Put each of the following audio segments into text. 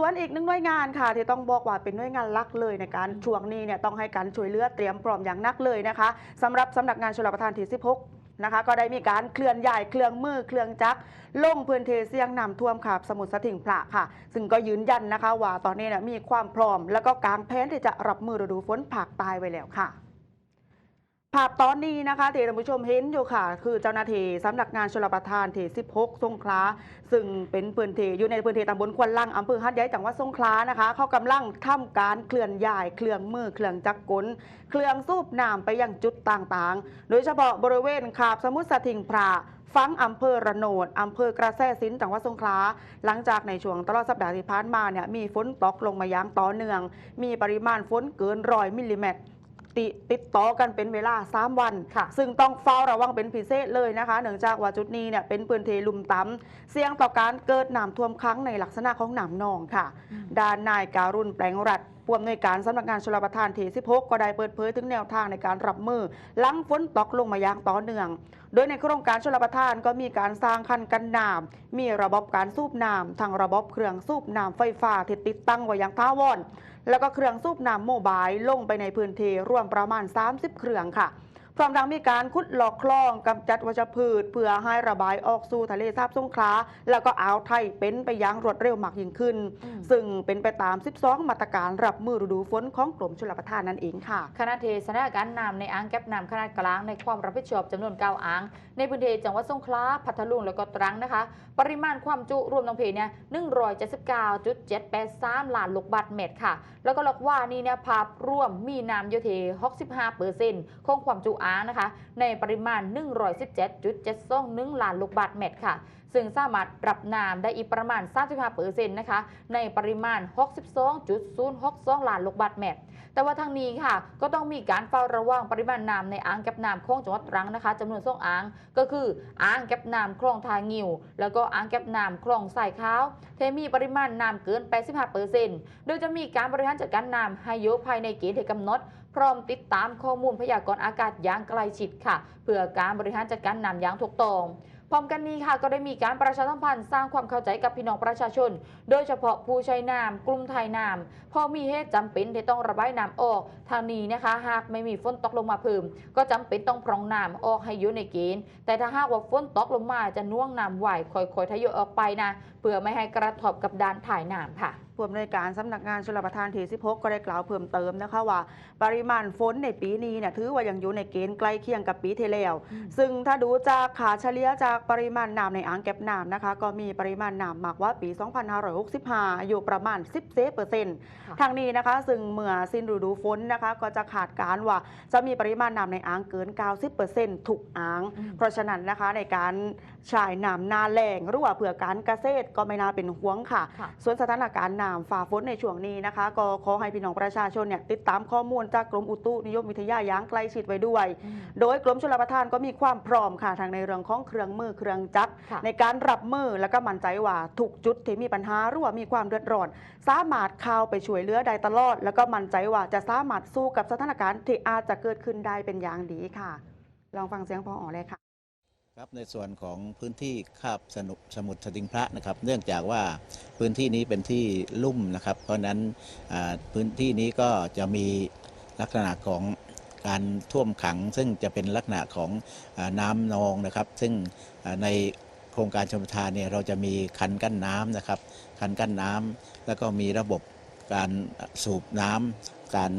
ส่วนอีกหนึ่งหน่วยงานค่ะที่ต้องบอกว่าเป็นหน่วยงานลักเลยในการช่วงนี้เนี่ยต้องให้การช่วยเหลือเตรียมพร้อมอย่างนักเลยนะคะสำหรับสำนักงานชลประทานที่ 16นะคะก็ได้มีการเคลื่อนย้ายเครื่องมือเครื่องจักรลงพื้นที่เสี่ยงน้ำท่วมขับสมุทรสถิงพระค่ะ ซึ่งก็ยืนยันนะคะว่าตอนนี้เนี่ยมีความพร้อม แล้วก็กางแผนที่จะรับมือฤดูฝนผากตายไว้แล้วค่ะ ภาพตอนนี้นะคะที่ท่านผู้ชมเห็นอยู่ค่ะ คือเจ้าหน้าที่สำนักงานชลประทานที่16 สงขลาซึ่งเป็นพื้นที่อยู่ในพื้นที่ตำบลควนลังอำเภอหัดใหญ่จังหวัดสงขลานะคะเขากำลังทำการเคลื่อนย้ายเครื่องมือเครื่องจักรกล เครื่องสูบน้ำไปยังจุดต่างๆ โดยเฉพาะบริเวณคาบสมุทรสถิงพระฟังอำเภอระโนดอำเภอกระแสสินจังหวัดสงขลาหลังจากในช่วงตลอดสัปดาห์ที่ผ่านมาเนี่ยมีฝนตกลงมาอย่างต่อเนื่อง มีปริมาณฝนเกินร้อยมิลลิเมตร ติติดต่อกันเป็นเวลา 3 วัน ค่ะ ซึ่งต้องเฝ้าระวังเป็นพิเศษเลยนะคะ เนื่องจากว่าจุดนี้เนี่ยเป็นพื้นที่ลุ่มต่ำเสี่ยงต่อการเกิดน้ำท่วมครั้งในลักษณะของน้ำนองค่ะ ด้านนายการุณแปลงรัฐ ผู้อำนวยการสำนักงานชลประทานที่ 16 ก็ได้เปิดเผยถึงแนวทางในการรับมือหลังฝนตกลงมาอย่างต่อเนื่อง โดยในโครงการชลประทานก็มีการสร้างคันกันน้ำมีระบบการสูบน้ำทางระบบเครื่องสูบน้ำไฟฟ้าที่ติดตั้งไว้อย่างท้าวอนแล้วก็เครื่องสูบน้ำโมบายลงไปในพื้นที่รวมประมาณ 30 เครื่องค่ะ พร้อมทั้งมีการขุดหลอกคลองกำจัดวัชพืช เพื่อให้ระบายออกสู่ทะเลสาบสงขลาแล้วก็อ่าวไทยเป็นไปอยังรวดเร็วมากยิ่งขึ้นอืมซึ่งเป็นไปตาม 12 มาตรการรับมือฤดูฝนของกรมชลประทานนั่นเองค่ะคณะเทศนาการน้ำในอ่างเก็บน้ำขนาดกลางในความรับผิดชอบจำนวน 9 อ่าง ในพื้นที่จังหวัดสงขลาพัทลุงและก็ตรังนะคะ ปริมาณความจุรวมทั้งเพเนี่ย179.783ล้านลูกบาศก์เมตรค่ะ แล้วก็ลอกว่านี่เนี่ยภาพรวมมีน้ำอยู่ที่65เปอร์เซ็นต์ของความจุอ่างนะคะ ในปริมาณ 117.721ล้านลูกบาศก์เมตรค่ะ ซึ่งสามารถรับน้ำได้อีกประมาณ 35เปอร์เซ็นนะคะ ในปริมาณ 62.062ล้านลูกบาศก์เมตร แต่ว่าทางนี้ค่ะ ก็ต้องมีการเฝ้าระวังปริมาณน้ำในอ่างเก็บน้ำคลองจังหวัดตรังนะคะจำนวนสองอ่างก็คืออ่างเก็บน้ำคลองทางิว แล้วก็อ่างเก็บน้ำคลองสายขาวเทมีปริมาณน้ำเกิน 85%โดยจะมีการบริหารจัดการน้ำให้ยู่ภายในเกณฑ์ที่กำหนด พร้อมติดตามข้อมูลพยากรณ์อากาศอย่างใกล้ชิดค่ะ เพื่อการบริหารจัดการน้ำอย่างถูกต้องพร้อมกันนี้ค่ะก็ได้มีการประชาสัมพันธ์สร้างความเข้าใจกับพี่น้องประชาชน โดยเฉพาะผู้ใช้น้ำกลุ่มไทยน้ำพอมีเหตุจำเป็นที่ต้องระบายน้ำออกทางนี้นะคะ หากไม่มีฝนตกลงมาเพิ่ม ก็จำเป็นต้องพรองน้ำออกให้อยู่ในเกณฑ์แต่ถ้าหากว่าฝนตกลงมาจะน่วงน้ำไหวค่อยๆทยอยออกไปนะเพื่อไม่ให้กระทบกับด้านถ่ายน้ำค่ะผู้อำนวยการสำนักงานชลประทานที่16 ก็ได้กล่าวเพิ่มเติมนะคะว่า ปริมาณฝนในปีนี้เนี่ยถือว่ายังอยู่ในเกณฑ์ใกล้เคียงกับปีที่แล้วอืมซึ่งถ้าดูจากขาเฉลี่ยจากปริมาณน้ำในอ่างเก็บน้ำนะคะ ก็มีปริมาณน้ำมากกว่าปี 2565 อยู่ประมาณ 10เซเปอร์เซ็นต์ค่ะทางนี้นะคะ ซึ่งเมื่อสิ้นฤดูฝนนะคะ ก็จะขาดการณ์ว่าจะมีปริมาณน้ำในอ่างเกิน 90%ทุกอ่างอืมเพราะฉะนั้นนะคะในการใช้น้ำนาแรงหรือว่าเผื่อการเกษตรก็ไม่น่าเป็นห่วงค่ะค่ะ ส่วนสถานการณ์น้ำฝ่าฝนในช่วงนี้นะคะ ก็ขอให้พี่น้องประชาชนเนี่ยติดตามข้อมูลจากกรมอุตุนิยมวิทยาอย่างใกล้ชิดไว้ด้วย โดยกรมชลประทานก็มีความพร้อมค่ะทางในเรื่องของเครื่องมือเครื่องจักรค่ะในการรับมือและก็มั่นใจว่าทุกจุดที่มีปัญหาหรือว่ามีความเดือดร้อน สามารถเข้าไปช่วยเหลือได้ตลอด แล้วก็มั่นใจว่าจะสามารถสู้กับสถานการณ์ที่อาจจะเกิดขึ้นได้เป็นอย่างดีค่ะ ลองฟังเสียงพออเลยค่ะ ครับในส่วนของพื้นที่คาบสนุสมุทรสติงพระนะครับ เนื่องจากว่าพื้นที่นี้เป็นที่ลุ่มนะครับ เพราะนั้นพื้นที่นี้ก็จะมีลักษณะของการท่วมขัง ซึ่งจะเป็นลักษณะของอน้ำนองนะครับ ซึ่งในโครงการชมทานเนี่ยเราจะมีคันกั้นน้ำนะครับ คันกั้นน้ำแล้วก็มีระบบการสูบน้ำ การ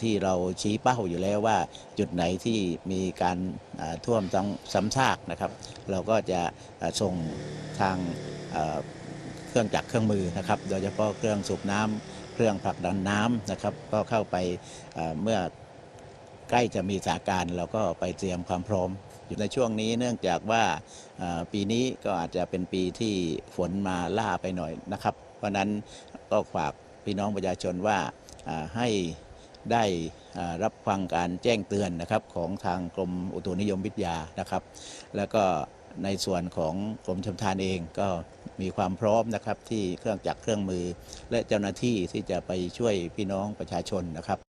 ที่เราชี้เป้าอยู่แล้วว่า จุดไหนที่มีการท่วมต้องซ้ำซากนะครับ เราก็จะส่งทางเครื่องจักรเครื่องมือนะครับ โดยเฉพาะเครื่องสูบน้ำเครื่องผลักดันน้ำนะครับ ก็เข้าไปเมื่อใกล้จะมีสถานการณ์เราก็ไปเตรียมความพร้อมอยู่ในช่วงนี้เนื่องจากว่าปีนี้ก็อาจจะเป็นปีที่ฝนมาล่าไปหน่อยนะครับ เพราะนั้นก็ฝากพี่น้องประชาชนว่า ให้ได้รับฟังการแจ้งเตือนนะครับของทางกรมอุตุนิยมวิทยานะครับ แล้วก็ในส่วนของกรมชลประทานเองก็มีความพร้อมนะครับที่เครื่องจักรเครื่องมือ และเจ้าหน้าที่ที่จะไปช่วยพี่น้องประชาชนนะครับ